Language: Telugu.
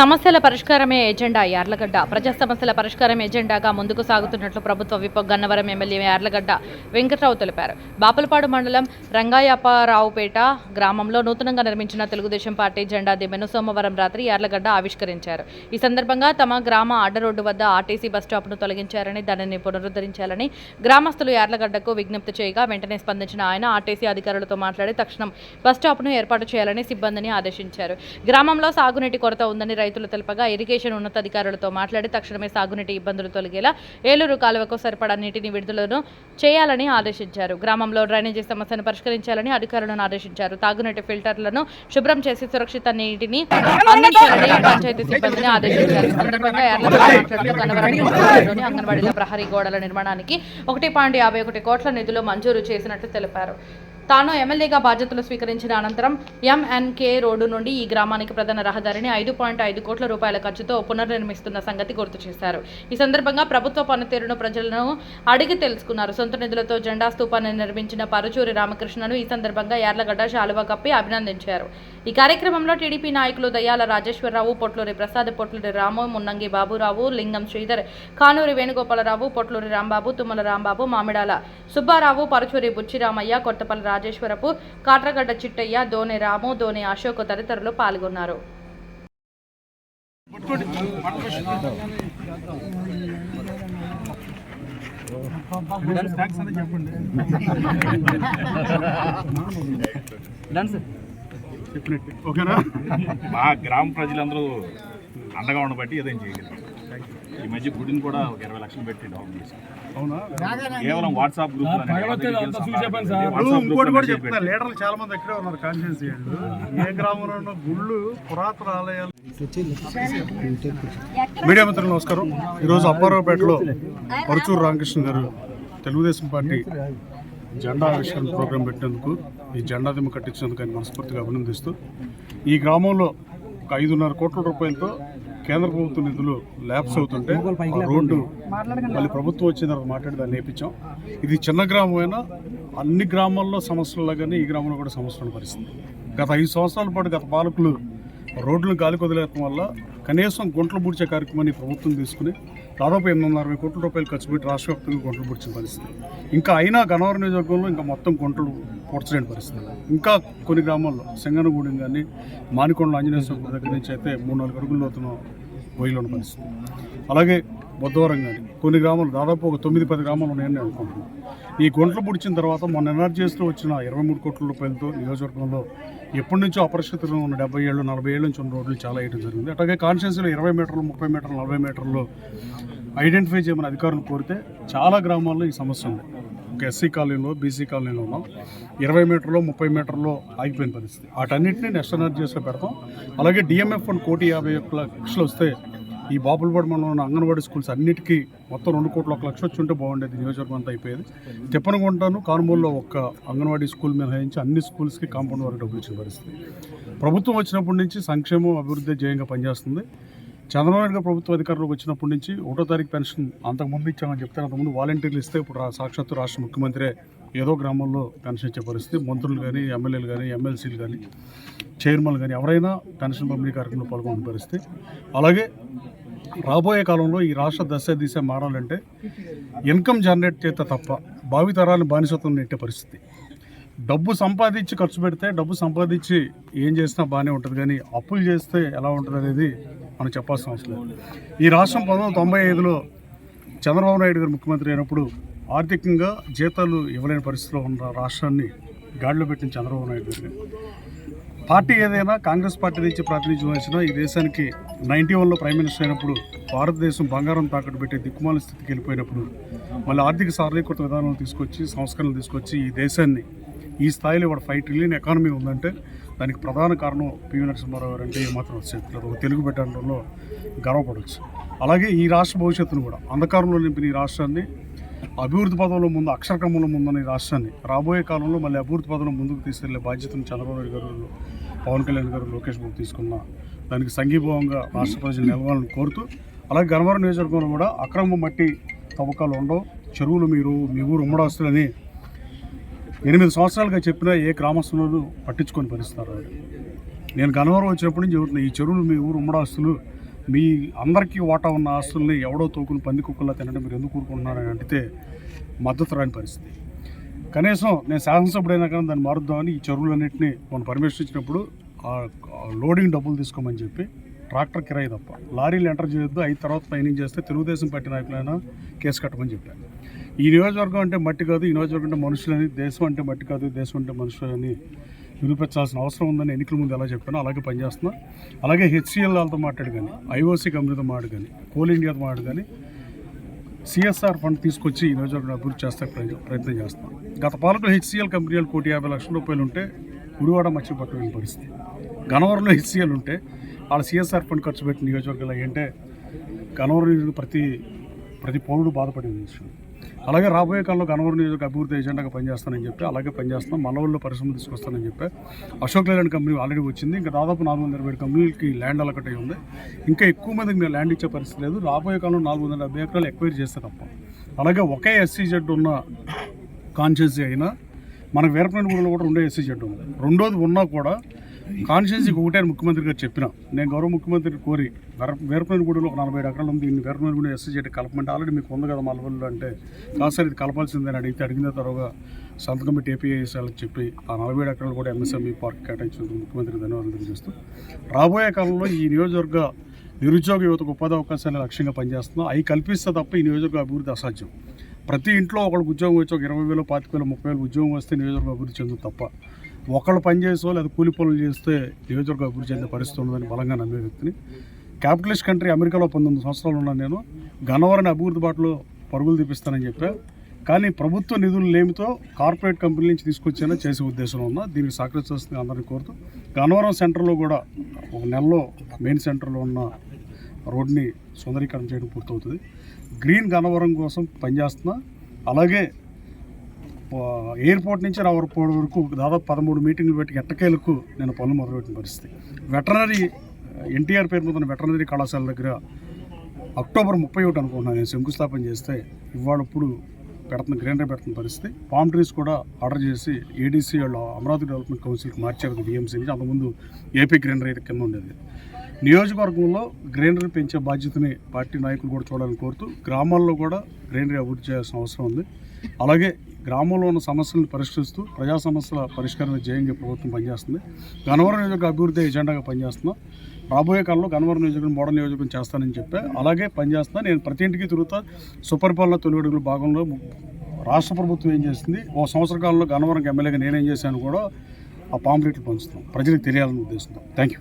సమస్యల పరిష్కారమే ఎజెండా యార్లగడ్డ. ప్రజా సమస్యల పరిష్కారం ఎజెండాగా ముందుకు సాగుతున్నట్లు ప్రభుత్వ విప్ గన్నవరం ఎమ్మెల్యే యార్లగడ్డ వెంకట్రావు తెలిపారు. బాపులపాడు మండలం రంగాయపారావుపేట గ్రామంలో నూతనంగా నిర్మించిన తెలుగుదేశం పార్టీ జెండా దిమ్మెను సోమవారం రాత్రి యార్లగడ్డ ఆవిష్కరించారు. ఈ సందర్భంగా తమ గ్రామ అడ్డ రోడ్డు వద్ద ఆర్టీసీ బస్ స్టాప్ను తొలగించారని దానిని పునరుద్ధరించాలని గ్రామస్తులు యార్లగడ్డకు విజ్ఞప్తి చేయగా వెంటనే స్పందించిన ఆయన ఆర్టీసీ అధికారులతో మాట్లాడి తక్షణం బస్ స్టాప్ను ఏర్పాటు చేయాలని సిబ్బందిని ఆదేశించారు. గ్రామంలో సాగునీటి కొరత ఉందని రైతులు తెలపగా ఇరిగేషన్ ఉన్నతాధికారులతో మాట్లాడి తక్షణమే సాగునీటి ఇబ్బందులు తొలగేలా ఏలూరు కాలువకు సరిపడా నీటిని విడుదలను చేయాలని ఆదేశించారు. గ్రామంలో డ్రైనేజీ సమస్యను పరిష్కరించాలని అధికారులను ఆదేశించారు. తాగునీటి ఫిల్టర్లను శుభ్రం చేసి సురక్షిత నీటిని అందించాలని పంచాయతీ సిబ్బందిని ఆదేశించారు. అంగన్వాడీల ప్రహరీ గోడల నిర్మాణానికి ఒకటి పాయింట్ యాభై ఒకటి కోట్ల నిధులు మంజూరు చేసినట్లు తెలిపారు. తాను ఎమ్మెల్యేగా బాధ్యతలు స్వీకరించిన అనంతరం ఎంఎన్కే రోడ్డు నుండి ఈ గ్రామానికి ప్రధాన రహదారిని ఐదు పాయింట్ ఐదు కోట్ల రూపాయల ఖర్చుతో పునర్నిర్మిస్తున్న సంగతి గుర్తు చేశారు. ఈ సందర్భంగా ప్రభుత్వ పనితీరును ప్రజలను అడిగి తెలుసుకున్నారు. సొంత నిధులతో జెండా స్తూపాన్ని నిర్మించిన పరుచూరి రామకృష్ణను ఈ సందర్భంగా యార్లగడ్డ శాలువా కప్పి అభినందించారు. ఈ కార్యక్రమంలో టీడీపీ నాయకులు దయ్యాల రాజేశ్వరరావు పొట్లూరి ప్రసాద్ పొట్లూరి రాము మున్నంగి బాబురావు లింగం శ్రీధర్ కానూరి వేణుగోపాలరావు పొట్లూరి రాంబాబు తుమ్మల రాంబాబు మామిడాల సుబ్బారావు పరుచూరి బుచ్చిరామయ్య కొత్తపల్లి రాజేశ్వరపు కాట్రగడ్డ చిట్టయ్య దోనె రాము దోనె అశోక్ తదితరులు పాల్గొన్నారు. మా గ్రామ ప్రజలందరూ అండగా ఉండబట్టి ఏదైనా చేయగలిగాం ఈ మధ్య గుడిని కూడా ఒక ఇరవై లక్షలు పెట్టి డెవలప్ చేశాం అవునా? కేవలం వాట్సాప్ ఇంకోటి కూడా లీడర్లు చాలా మంది ఎక్కడే ఉన్నారు కాన్షియన్స్ ఏ గ్రామంలో ఉన్న గుళ్ళు పురాతన ఆలయాలు మీడియా మిత్రులు నమస్కారం. ఈరోజు అప్పారావుపేటలో పరుచూరు రామకృష్ణ గారు తెలుగుదేశం పార్టీ జెండా ఆవిష్కరణ ప్రోగ్రాం పెట్టినందుకు ఈ జెండా దిమ్మ కట్టించినందుకు ఆయన మనస్ఫూర్తిగా అభినందిస్తూ ఈ గ్రామంలో ఒక ఐదున్నర కోట్ల రూపాయలతో కేంద్ర ప్రభుత్వ నిధులు ల్యాబ్స్ అవుతుంటే రోడ్డు మళ్ళీ ప్రభుత్వం వచ్చిన తర్వాత మాట్లాడి దాన్ని నేర్పించాం. ఇది చిన్న గ్రామం అయినా అన్ని గ్రామాల్లో సమస్యలుగానే ఈ గ్రామంలో కూడా సమస్యలు పరిస్థితి. గత ఐదు సంవత్సరాల పాటు గత పాలకులు రోడ్లను గాలి వదిలేయడం వల్ల కనీసం గుంటలు పూడ్చే కార్యక్రమాన్ని ప్రభుత్వం తీసుకుని దాదాపు ఎనిమిది వందల అరవై కోట్ల రూపాయలు ఖర్చు పెట్టి రాష్ట్ర వ్యాప్తంగా గుంటలు పూడ్చిన పరిస్థితి. ఇంకా అయినా గన్నవరం నియోజకవర్గంలో ఇంకా మొత్తం గుంటలు పూడ్చలేని పరిస్థితి. ఇంకా కొన్ని గ్రామాల్లో సింగనగూడెం కానీ మానికొండ ఆంజనేయ స్వామి దగ్గర నుంచి అయితే మూడు నాలుగు అడుగుల లోతున పొయ్యిలో ఉన్న పరిస్థితి. అలాగే బుద్ధవరం కానీ కొన్ని గ్రామాలు దాదాపు ఒక తొమ్మిది పది గ్రామాలు ఉన్నాయని అనుకుంటున్నాను. ఈ గుంటలు పుడిచిన తర్వాత మొన్న ఎన్ఆర్జీఎస్లో వచ్చిన ఇరవై మూడు కోట్ల రూపాయలతో నియోజకవర్గంలో ఎప్పటి నుంచో అపరిస్థితుల్లో ఉన్న డెబ్బై ఏళ్ళు నలభై ఏళ్ళ నుంచి ఉన్న రోడ్లు చాలా వేయడం జరిగింది. అట్లాగే కాన్షియన్స్లో ఇరవై మీటర్లు ముప్పై మీటర్లు నలభై మీటర్లు ఐడెంటిఫై చేయమని అధికారులు కోరితే చాలా గ్రామాల్లో ఈ సమస్య ఉంది. ఒక ఎస్సీ కాలనీలో బీసీ కాలనీలో ఉన్నాం. ఇరవై మీటర్లో ముప్పై మీటర్లో ఆగిపోయిన పరిస్థితి. వాటన్నింటినీ నెక్స్ట్ ఎనర్జీస్లో పెడతాం. అలాగే డిఎంఎఫ్ ఫండ్ కోటి యాభై ఒక్క లక్షలు వస్తే ఈ బాపులపాడు మండలంలో ఉన్న అంగన్వాడీ స్కూల్స్ అన్నిటికీ మొత్తం రెండు కోట్ల ఒక లక్ష వచ్చి ఉంటే బాగుండేది. నియోజకవర్గం అంతా అయిపోయేది. చెప్పనుకుంటాను కానుమూల్లో ఒక్క అంగన్వాడీ స్కూల్ మినహాయించి అన్ని స్కూల్స్కి కాంపౌండ్ వరకు డబ్బులు ఇచ్చిన పరిస్థితి. ప్రభుత్వం వచ్చినప్పటి నుంచి సంక్షేమం అభివృద్ధి జయంగా పనిచేస్తుంది. చంద్రబాబు నాయుడు ప్రభుత్వ అధికారంలోకి వచ్చినప్పటి నుంచి ఒకటో తారీఖు పెన్షన్ అంతకుముందు ఇచ్చామని చెప్తే అంతకుముందు వాలంటీర్లు ఇస్తే ఇప్పుడు సాక్షాత్తు రాష్ట్ర ముఖ్యమంత్రి ఏదో గ్రామంలో పెన్షన్ ఇచ్చే పరిస్థితి. మంత్రులు కానీ ఎమ్మెల్యేలు కానీ ఎమ్మెల్సీలు కానీ చైర్మన్లు కానీ ఎవరైనా పెన్షన్ పంపిణీ కార్యక్రమంలో పాల్గొనే పరిస్థితి. అలాగే రాబోయే కాలంలో ఈ రాష్ట్ర దశ దిశ మారాలంటే ఇన్కమ్ జనరేట్ చేస్తే తప్ప భావితరాలు బానిసత్వం నెట్టే పరిస్థితి. డబ్బు సంపాదించి ఖర్చు పెడితే డబ్బు సంపాదించి ఏం చేసినా బాగానే ఉంటుంది కానీ అప్పులు చేస్తే ఎలా ఉంటుంది అనేది మనం చెప్పాల్సిన అవసరం లేదు. ఈ రాష్ట్రం పంతొమ్మిది తొంభై ఐదులో చంద్రబాబు నాయుడు గారు ముఖ్యమంత్రి అయినప్పుడు ఆర్థికంగా జీతాలు ఇవ్వలేని పరిస్థితిలో ఉన్న రాష్ట్రాన్ని గాడిలో పెట్టిన చంద్రబాబు నాయుడు గారు పార్టీ ఏదైనా కాంగ్రెస్ పార్టీ నుంచి ప్రాతినిధ్యం వహించినా ఈ దేశానికి నైన్టీ వన్లో ప్రైమ్ మినిస్టర్ అయినప్పుడు భారతదేశం బంగారం తాకట్టు పెట్టే దిక్కుమాల స్థితికి వెళ్ళిపోయినప్పుడు మళ్ళీ ఆర్థిక సారళీకృత విధానాలు తీసుకొచ్చి సంస్కరణలు తీసుకొచ్చి ఈ దేశాన్ని ఈ స్థాయిలో ఇవాడు ఫైవ్ ట్రిలియన్ ఎకానమీ ఉందంటే దానికి ప్రధాన కారణం పివి నరసింహారావు గారు అంటే ఏమాత్రం అతిశక్తి ఒక తెలుగు పెట్టడంలో గర్వపడవచ్చు అలాగే ఈ రాష్ట్ర భవిష్యత్తును కూడా అంధకారంలో నింపిన ఈ రాష్ట్రాన్ని అభివృద్ధి పదంలో ముందు అక్షరక్రమంలో ముందున్న ఈ రాష్ట్రాన్ని రాబోయే కాలంలో మళ్ళీ అభివృద్ధి పదంలో ముందుకు తీసుకెళ్ళే బాధ్యతను చంద్రబాబు నాయుడు గారు పవన్ కళ్యాణ్ గారు లోకేష్ బాబు తీసుకున్న దానికి సంఘీభావంగా రాష్ట్ర ప్రజలు నిలవాలని కోరుతూ అలాగే గన్నవరం నియోజకవర్గంలో కూడా అక్రమ మట్టి తవ్వకాలు ఉండవు. చెరువులు మీరు మీ ఊరు ఉమ్మడవస్తులని ఎనిమిది సంవత్సరాలుగా చెప్పినా ఏ గ్రామస్తులను పట్టించుకొని పరిస్తారు నేను గనవరం వచ్చినప్పటి నుంచి చెబుతున్నా ఈ చెరువులు మీ ఊరు ఉమ్మడాస్తులు మీ అందరికీ వాటా ఉన్న ఆస్తుల్ని ఎవడో తోకుని పంది కుక్కల్లా తినడం మీరు ఎందుకు ఊరుకుంటున్నారని అడిగితే మద్దతు రాని పరిస్థితి. కనీసం నేను శాసనసభ్యుడైనా కానీ దాన్ని మారుద్దామని ఈ చెరువులన్నింటినీ మనం పర్మిషన్ ఇచ్చినప్పుడు లోడింగ్ డబ్బులు తీసుకోమని చెప్పి ట్రాక్టర్ కిరాయి తప్ప లారీలు ఎంటర్ చేయొద్దు అయిన తర్వాత పైన చేస్తే తెలుగుదేశం పార్టీ నాయకులైనా కేసు కట్టమని చెప్పాను ఈ నియోజకవర్గం అంటే మట్టి కాదు ఈ నియోజకవర్గం అంటే మనుషులని దేశం అంటే మట్టి కాదు దేశం అంటే మనుషులని నిరూపించాల్సిన అవసరం ఉందని ఎన్నికల ముందు ఎలా చెప్పాను అలాగే పనిచేస్తున్నా. అలాగే హెచ్సిఎల్ వాళ్ళతో మాట్లాడు కానీ ఐఓసీ కంపెనీతో మాట్లాడు కానీ కోల్ ఇండియాతో మాట్లాడు కానీ సిఎస్ఆర్ ఫండ్ తీసుకొచ్చి ఈ రోజు అభివృద్ధి చేస్తే ప్రయత్నం చేస్తాం. గత పాలకులు హెచ్సిఎల్ కంపెనీలు కోటి యాభై లక్షల రూపాయలు ఉంటే గుడివాడ మర్చిపోతున్న పరిస్థితి. గనవరంలో హెచ్సిఎల్ ఉంటే వాళ్ళ సిఎస్ఆర్ ఫండ్ ఖర్చు పెట్టిన నియోజకవర్గాలు ఏంటంటే గనవరం ప్రతి ప్రతి పౌరుడు బాధపడే విషయం అలాగే రాబోయే కాలంలో గనవరం నియోజక అభివృద్ధి ఎజెండాగా పనిచేస్తానని చెప్పి అలాగే పనిచేస్తాం మనవల్లో పరిశ్రమ తీసుకొస్తానని చెప్పి. అశోక్ లేలాండ్ కంపెనీ ఆల్రెడీ వచ్చింది. ఇంకా దాదాపు నాలుగు వందల ఇరవై కంపెనీలకి ల్యాండ్ అలకటే ఉంది ఇంకా ఎక్కువ మందికి మీరు ల్యాండ్ ఇచ్చే పరిస్థితి లేదు. రాబోయే కాలంలో నాలుగు వందల డెబ్బై ఎకరాలు ఎక్వైర్ చేస్తే తప్ప. అలాగే ఒకే ఎస్సీ జెడ్ ఉన్న కాన్షియన్సీ అయినా మనకు వీరపనేనిగూడలో కూడా రెండో ఎస్సీ జెడ్ ఉంది. రెండోది ఉన్నా కూడా కాన్షియన్సీ ఒకటే అని ముఖ్యమంత్రి గారు చెప్పిన నేను గౌరవ ముఖ్యమంత్రి కోరి వీర వీరపనేనిగూడలో ఒక నలభై ఎకరాలు ఉంది దీన్ని వీరపనేనిగూడ ఎస్సీ చేయడం కలపమంటే ఆల్రెడీ మీకు ఉంది కదా మలవల్లో అంటే కాదు సార్ ఇది కలపాల్సిందని అడిగితే అడిగిన తర్వాత సంతకం పెట్టి ఏపీఐఎస్ చెప్పి ఆ నలభై ఎకరాలు కూడా ఎంఎస్ఎంఈ పార్క్ కేటాయించినందుకు ముఖ్యమంత్రి ధన్యవాదాలు తెలియజేస్తూ రాబోయే కాలంలో ఈ నియోజకవర్గ నిరుద్యోగ యువతకు ఉపాధి అవకాశాలు లక్ష్యంగా పనిచేస్తున్నాం అవి కల్పిస్తే తప్ప ఈ నియోజకవర్గ అభివృద్ధి అసాధ్యం. ప్రతి ఇంట్లో ఒకళ్ళకి ఉద్యోగం వచ్చి ఒక ఇరవై వేలు పాతిక వేలు ముప్పై వేలు ఉద్యోగం వస్తే నియోజకవర్గం అభివృద్ధి చెందుతుంది తప్ప ఒకళ్ళు పనిచేసో లేదా కూలి పనులు చేస్తే నియోజకవర్గం అభివృద్ధి చెందే పరిస్థితి ఉండదని బలంగా నమ్మే వ్యక్తిని. క్యాపిటలిస్ట్ కంట్రీ అమెరికాలో పంతొమ్మిది సంవత్సరాలు ఉన్నాను నేను గన్నవరం అభివృద్ధి బాటలో పరుగులు తీపిస్తానని చెప్పా. కానీ ప్రభుత్వ నిధులు లేమితో కార్పొరేట్ కంపెనీ నుంచి తీసుకొచ్చేనా చేసే ఉద్దేశం ఉన్నా. దీనికి సహకరించాల్సింది అందరినీ కోరుతూ గన్నవరం సెంటర్లో కూడా ఒక నెలలో మెయిన్ సెంటర్లో ఉన్న రోడ్ని సుందరీకరణ చేయడం పూర్తవుతుంది. గ్రీన్ గన్నవరం కోసం పనిచేస్తున్నా. అలాగే ఎయిర్పోర్ట్ నుంచి రావరపోవడం వరకు దాదాపు పదమూడు మీటింగ్లు పెట్టి ఎట్టకేలకు నేను పనులు మొదలుపెట్టిన పరిస్థితి. వెటనరీ ఎన్టీఆర్ పేరు మీద ఉన్న వెటనరీ కళాశాల దగ్గర అక్టోబర్ ముప్పై ఒకటి అనుకుంటున్నాను నేను శంకుస్థాపన చేస్తే ఇవాళప్పుడు పెడుతున్న గ్రైండర్ పెడుతున్న పరిస్థితి. పామ్ ట్రీస్ కూడా ఆర్డర్ చేసి ఏడీసీ వాళ్ళు అమరావతి డెవలప్మెంట్ కౌన్సిల్కి మార్చారు బిఎంసీ నుంచి అంతకుముందు ఏపీ గ్రైండర్ అయితే కింద ఉండేది. నియోజకవర్గంలో గ్రీనరీ పెంచే బాధ్యతని పార్టీ నాయకులు కూడా చూడాలని కోరుతూ గ్రామాల్లో కూడా గ్రైండర్ అభివృద్ధి చేయాల్సిన అవసరం ఉంది. అలాగే గ్రామంలో ఉన్న సమస్యలను పరిష్కరిస్తూ ప్రజా సమస్యల పరిష్కారం ధ్యేయంగా ప్రభుత్వం పనిచేస్తుంది. గన్నవరం నియోజక అభివృద్ధి ఎజెండాగా పనిచేస్తున్నాం. రాబోయే కాలంలో గన్నవరం నియోజకవర్గం మోడల్ నియోజకవర్గం చేస్తానని చెప్పి అలాగే పనిచేస్తున్నా. నేను ప్రతి ఇంటికి తిరుగుతా. సుపరిపాలన తొలి అడుగుల భాగంలో రాష్ట్ర ప్రభుత్వం ఏం చేసింది ఓ సంవత్సర కాలంలో గన్నవరం ఎమ్మెల్యేగా నేనేం చేశాను కూడా ఆ పాంప్లెట్లు పంచుతాం ప్రజలకు తెలియాలని ఉద్దేశంతో. Thank you